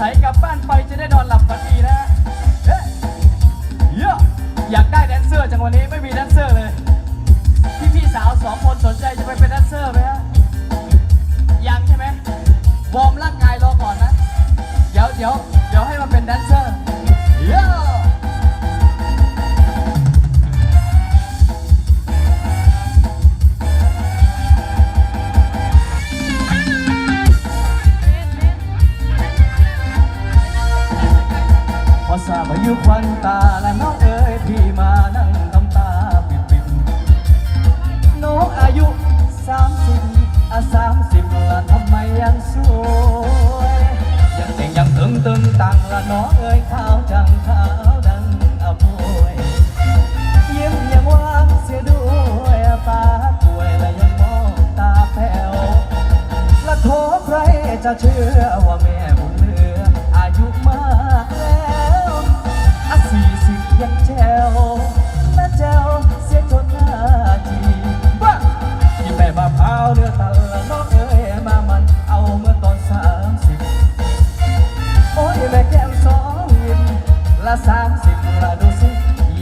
สัยกลับบ้านไปจะได้นอนหลับฝันดีนะเฮ้ยเยอะอยากได้แดนเซอร์จังวันนี้ไม่มีแดนเซอร์เลย พี่พี่สาวสองคนสนใจจะไปเป็นแดนเซอร์ไหมฮะยังใช่ไหมวอร์มร่างกายรอก่อนนะ เดี๋ยวเดี๋ยว พอทราบอายุควันตาและน้องเอ๋ยพี่มานั่งทำตาปิดปิดน้องอายุสามสิบอะสามสิบละทำไมยังสวยยังเต่งยังตึงตึงตังละน้องเอ๋ยขาวจังขาวดังอะบวยยิ้มยังหวานเสียด้วยตาป่วยและยังมองตาแผ่วและโทใครจะเชื่อว่าแม่ ยังแจ๋วและแจ๋วเสียจนหน้าจีบ้าที่แม่บาพร้าวเนื้อตาละน้องเอ๋ยมามันเอาเมื่อตอนสามสิบโอ้ยแม่แก้มสองยิ้มละสามสิบละดูสิ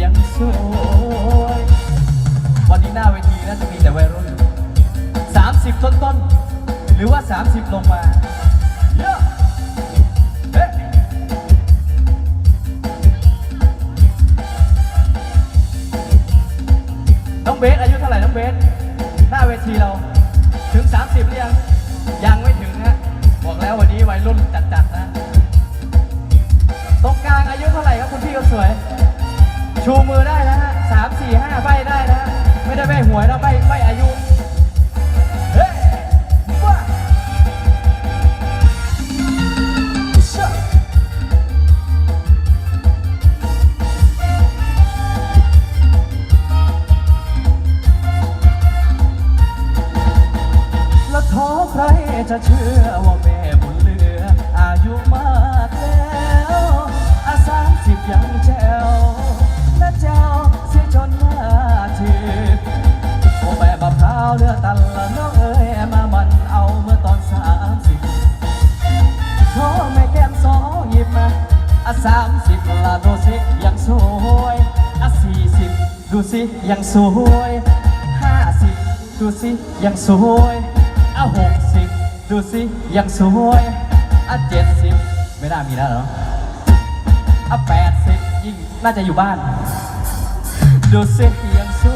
ยังสวยวันนี้หน้าเวทีน่าจะมีแต่วัยรุ่นสามสิบต้นต้นๆหรือว่าสามสิบลงมาเยอะ เท่าไหน้องเบสหน้าเวทีเราถึง 30หรือยังยังไม่ถึงฮะบอกแล้ววันนี้วัยรุ่นจัดๆนะตรงกลางอายุเท่าไหร่ครับคุณพี่คนสวย ชูมือได้นะฮะ ท้อใครจะเชื่อว่าแม่บุญเหลือ อายุมากแล้วอาสามสิบยังแจ๋วและเจ้าเสียจนหน้าทิพย์โอ้แม่บับพร้าวเนื้อตันละน้องเอ๋ยมามันเอาเมื่อตอนสามสิบโชว์แม่แก้มสองหยิบมาอะสามสิบละดูสิยังสวยอะสี่สิบดูสิยังสวยห้าสิบดูสิยังสวย อะหกสิบดูสิยังสวยอะเจ็ดสิบไม่น่ามีแล้วเหรออะแปดสิบยิ่งน่าจะอยู่บ้าน ดูสิยังสว